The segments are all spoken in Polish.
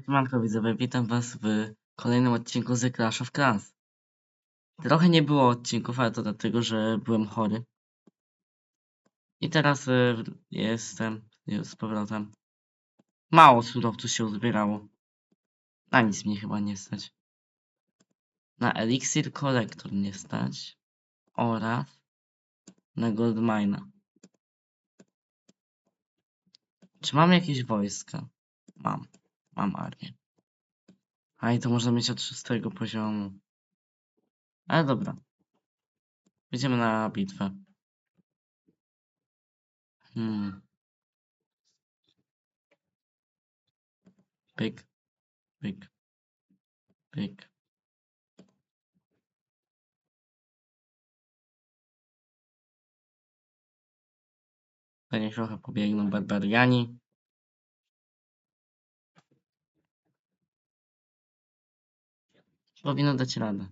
Siemanko widzowie, witam was w kolejnym odcinku z Clash of Clans. Trochę nie było odcinków, ale to dlatego, że byłem chory. I teraz y, jestem już z powrotem. Mało surowców się uzbierało. Na nic mnie chyba nie stać. Na Elixir Collector nie stać. Oraz na Goldmina. Czy mam jakieś wojska? Mam. Mam armię. A i to można mieć od szóstego poziomu. Ale dobra. Idziemy na bitwę. Hmm. Pyk. Pyk. Pyk. To trochę pobiegną barbariani. Powinno dać radę.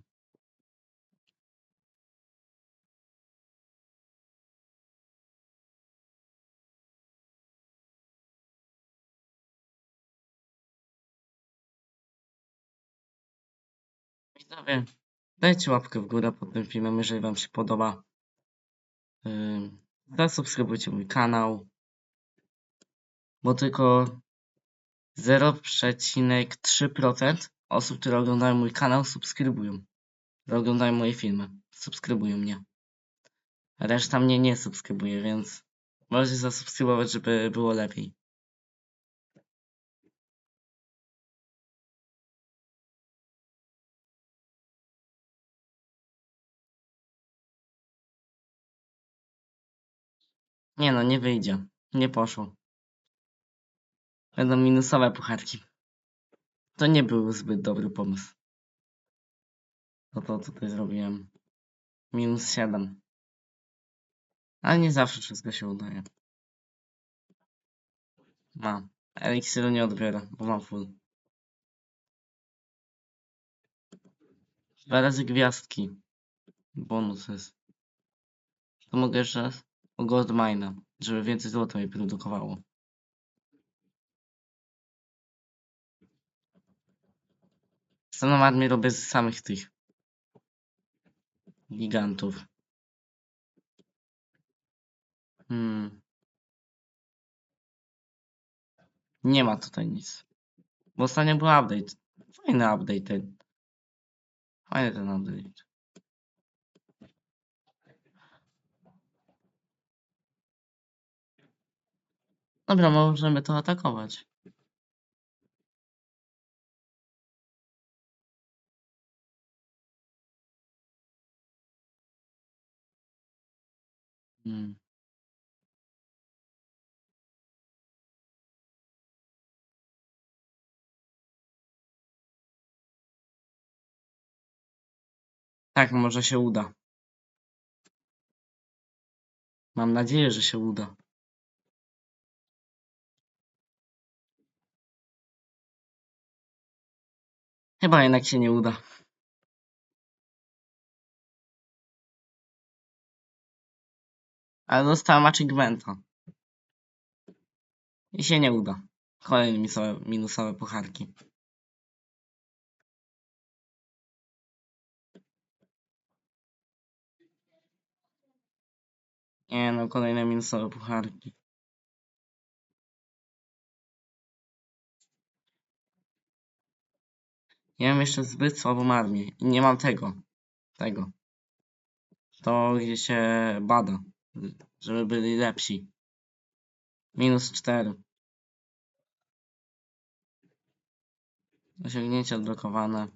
Widzowie, dajcie łapkę w górę pod tym filmem, jeżeli wam się podoba. Zasubskrybujcie mój kanał. Bo tylko 0,3% osób, które oglądają mój kanał, subskrybują. Oglądają moje filmy. Subskrybują mnie. Reszta mnie nie subskrybuje, więc możecie zasubskrybować, żeby było lepiej. Nie no, nie wyjdzie. Nie poszło. Będą minusowe pucharki. To nie był zbyt dobry pomysł. To to tutaj zrobiłem. Minus 7. Ale nie zawsze wszystko się udaje. Mam. Eliksiru nie odbiorę, bo mam full. Dwa razy gwiazdki. Bonus jest. To mogę jeszcze raz? O Goldmina, żeby więcej złota mi produkowało. Następną armię robię z samych tych gigantów. Hmm. Nie ma tutaj nic. Bo ostatnio był update. Fajny update ten. Fajny ten update. Dobra, możemy to atakować. Hmm. Tak, może się uda. Mam nadzieję, że się uda. Chyba jednak się nie uda. Ale dostałem achievementa. I się nie uda. Kolejne minusowe, minusowe pucharki. Nie no, kolejne minusowe pucharki. Ja mam jeszcze zbyt słabą armię i nie mam tego. Tego. To gdzie się bada. Żeby byli lepsi. Minus 4. Osiągnięcie odblokowane.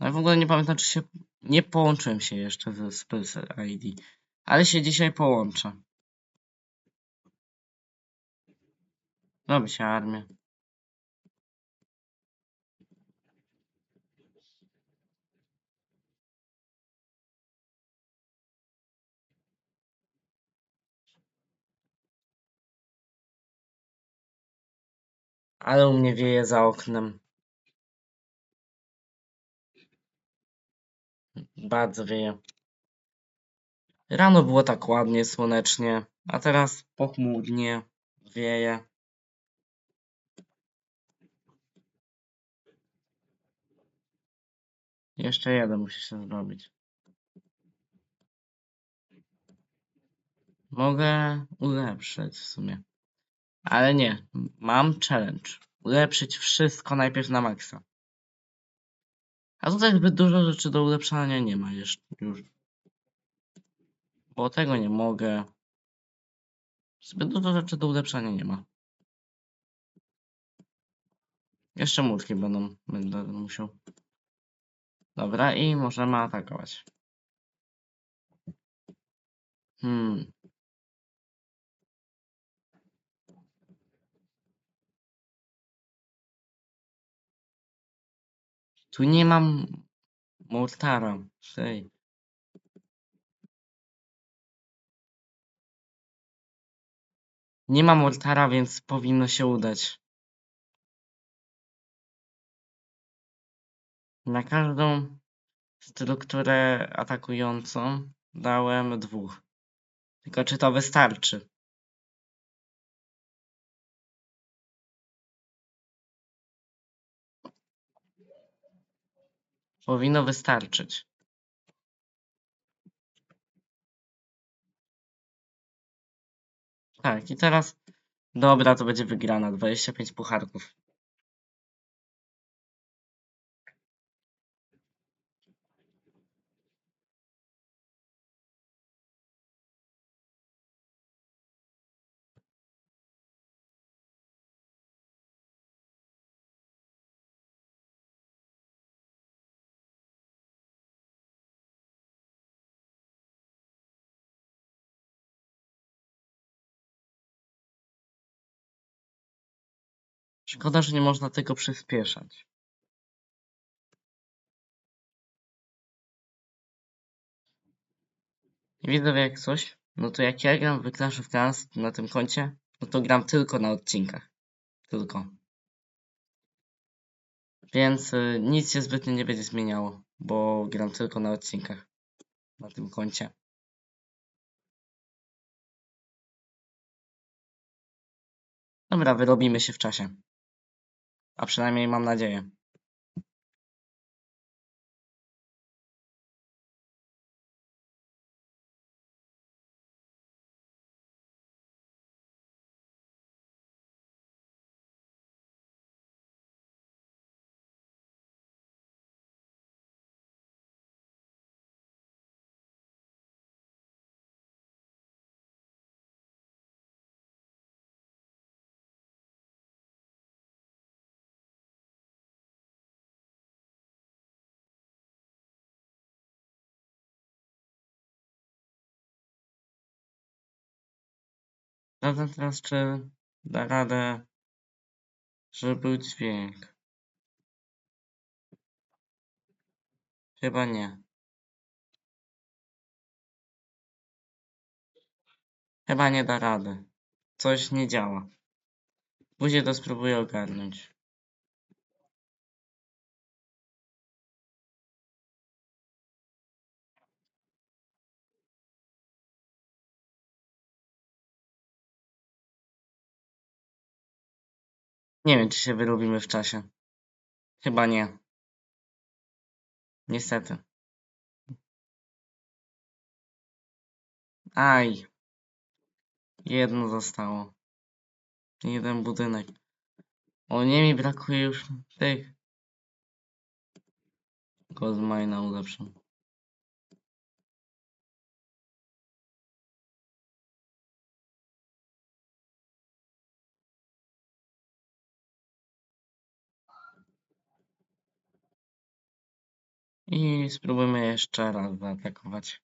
No i w ogóle nie pamiętam, czy się... Nie połączyłem się jeszcze ze Spurs ID. Ale się dzisiaj połączę. Robi się armię. Ale u mnie wieje za oknem. Bardzo wieje. Rano było tak ładnie, słonecznie, a teraz pochmurnie, wieje. Jeszcze jeden musi się zrobić. Mogę ulepszyć w sumie. Ale nie, mam challenge. Ulepszyć wszystko najpierw na maksa. A tutaj zbyt dużo rzeczy do ulepszania nie ma jeszcze już. Bo tego nie mogę. Zbyt dużo rzeczy do ulepszania nie ma. Jeszcze mutki będą, będę musiał. Dobra, i możemy atakować. Hmm. Tu nie mam mortara. Tej. Nie ma mortara, więc powinno się udać. Na każdą strukturę atakującą dałem dwóch. Tylko czy to wystarczy? Powinno wystarczyć. Tak, i teraz. Dobra, to będzie wygrana. 25 pucharków. Szkoda, że nie można tego przyspieszać. Widzę jak coś. No to jak ja gram w Clash of Clans na tym koncie, no to gram tylko na odcinkach. Tylko. Więc y, nic się zbytnio nie będzie zmieniało, bo gram tylko na odcinkach na tym koncie. Dobra, wyrobimy się w czasie. A przynajmniej mam nadzieję. Sprawdzam teraz, czy da radę, żeby był dźwięk. Chyba nie. Chyba nie da rady. Coś nie działa. Później to spróbuję ogarnąć. Nie wiem, czy się wyrobimy w czasie. Chyba nie. Niestety. Aj. Jedno zostało. Jeden budynek. O nie mi brakuje już tych. Goldmina ulepszą. I spróbujmy jeszcze raz zaatakować.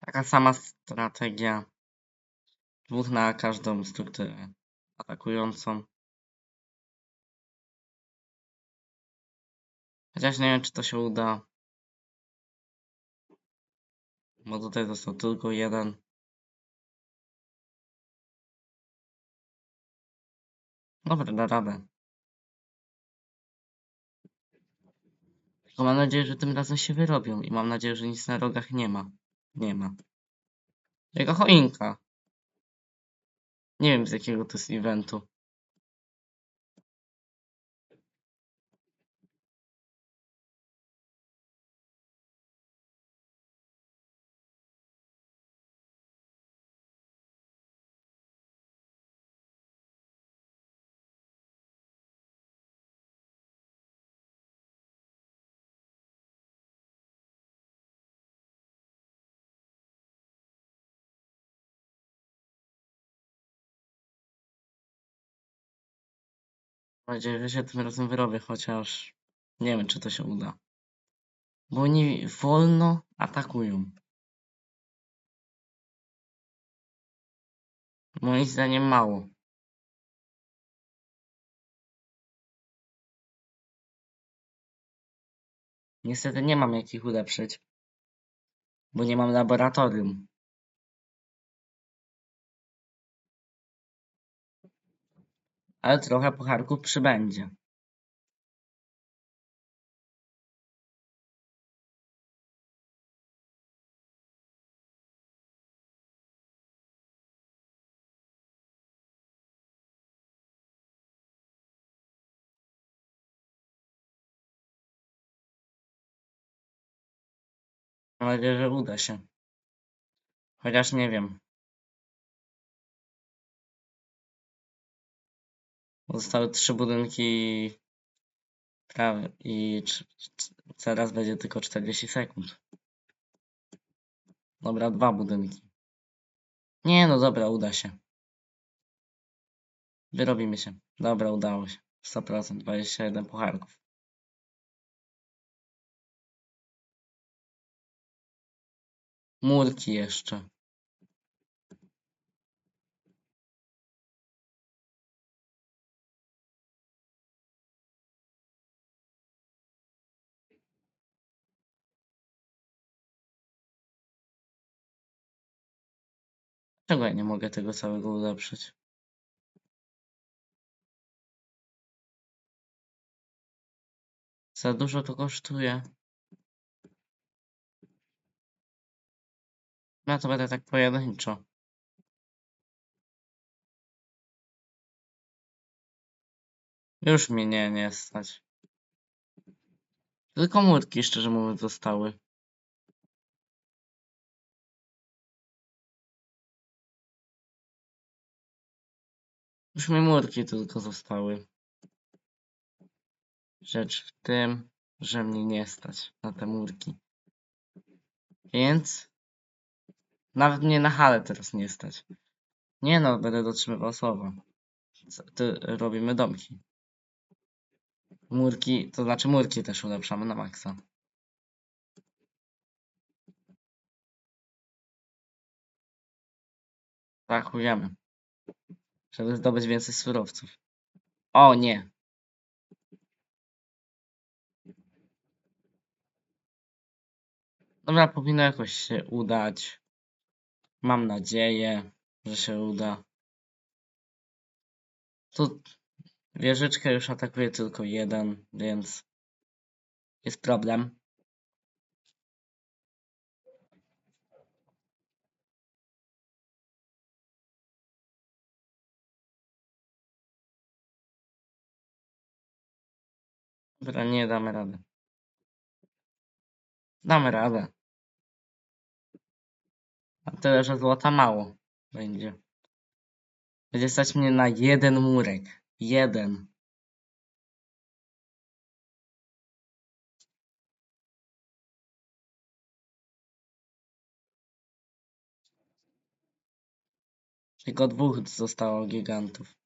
Taka sama strategia. Dwóch na każdą strukturę atakującą. Chociaż nie wiem, czy to się uda. Bo tutaj został tylko jeden. Dobra, da radę. Tylko mam nadzieję, że tym razem się wyrobią i mam nadzieję, że nic na rogach nie ma. Nie ma. Jego choinka. Nie wiem z jakiego to jest eventu. Mam że się tym razem wyrobię, chociaż nie wiem, czy to się uda. Bo oni wolno atakują. Moim zdaniem mało. Niestety nie mam jak ich ulepszyć, bo nie mam laboratorium. Ale trochę pucharków przybędzie. Mam nadzieję, że uda się. Chociaż nie wiem. Zostały trzy budynki prawie i teraz będzie tylko 40 sekund. Dobra, dwa budynki. Nie no dobra, uda się. Wyrobimy się. Dobra, udało się. 100%, 21 pucharków. Murki jeszcze. Czego ja nie mogę tego całego ulepszyć? Za dużo to kosztuje. Ja to będę tak pojedynczo. Już mnie nie, nie stać. Tylko murki, szczerze mówiąc, zostały. Już mi murki tylko zostały. Rzecz w tym, że mnie nie stać na te murki. Więc nawet mnie na halę teraz nie stać. Nie no, będę dotrzymywał słowa. Robimy domki. Murki, to znaczy murki też ulepszamy na maksa. Tak, chujemy. Żeby zdobyć więcej surowców. O nie! Dobra, powinno jakoś się udać. Mam nadzieję, że się uda. Tu wieżyczkę już atakuje tylko jeden, więc jest problem. Dobra, nie damy rady. Damy radę. A tyle, że złota mało będzie. Będzie stać mnie na jeden murek. Jeden. Tylko dwóch zostało gigantów.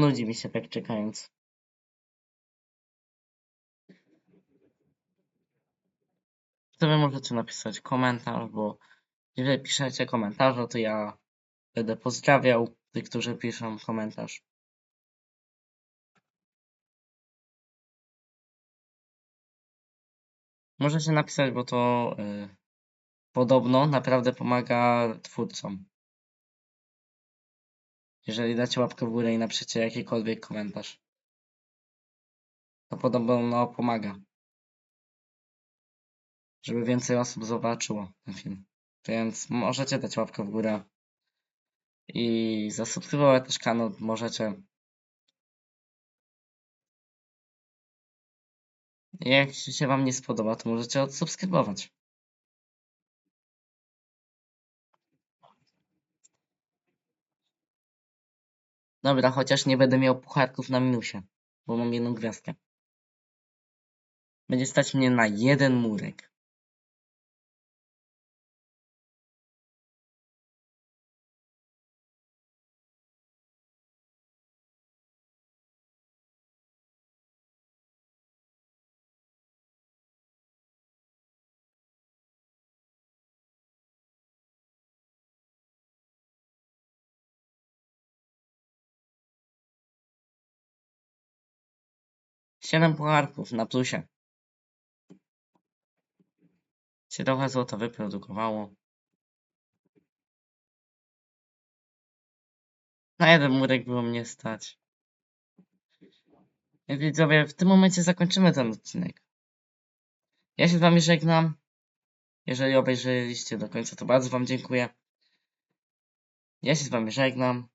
Nudzi mi się tak czekając. Wy możecie napisać komentarz, bo jeżeli piszecie komentarze, to ja będę pozdrawiał tych, którzy piszą komentarz. Możecie napisać, bo to y, podobno naprawdę pomaga twórcom. Jeżeli dacie łapkę w górę i napiszecie jakikolwiek komentarz. To podobno pomaga. Żeby więcej osób zobaczyło ten film. Więc możecie dać łapkę w górę. I zasubskrybować też kanał możecie. Jak się wam nie spodoba, to możecie odsubskrybować. Dobra, chociaż nie będę miał pucharków na minusie, bo mam jedną gwiazdkę. Będzie stać mnie na jeden murek. Siedem pucharków na plusie. Się trochę złota wyprodukowało. Na jeden murek było mnie stać. Widzowie, w tym momencie zakończymy ten odcinek. Ja się z wami żegnam. Jeżeli obejrzeliście do końca, to bardzo wam dziękuję. Ja się z wami żegnam.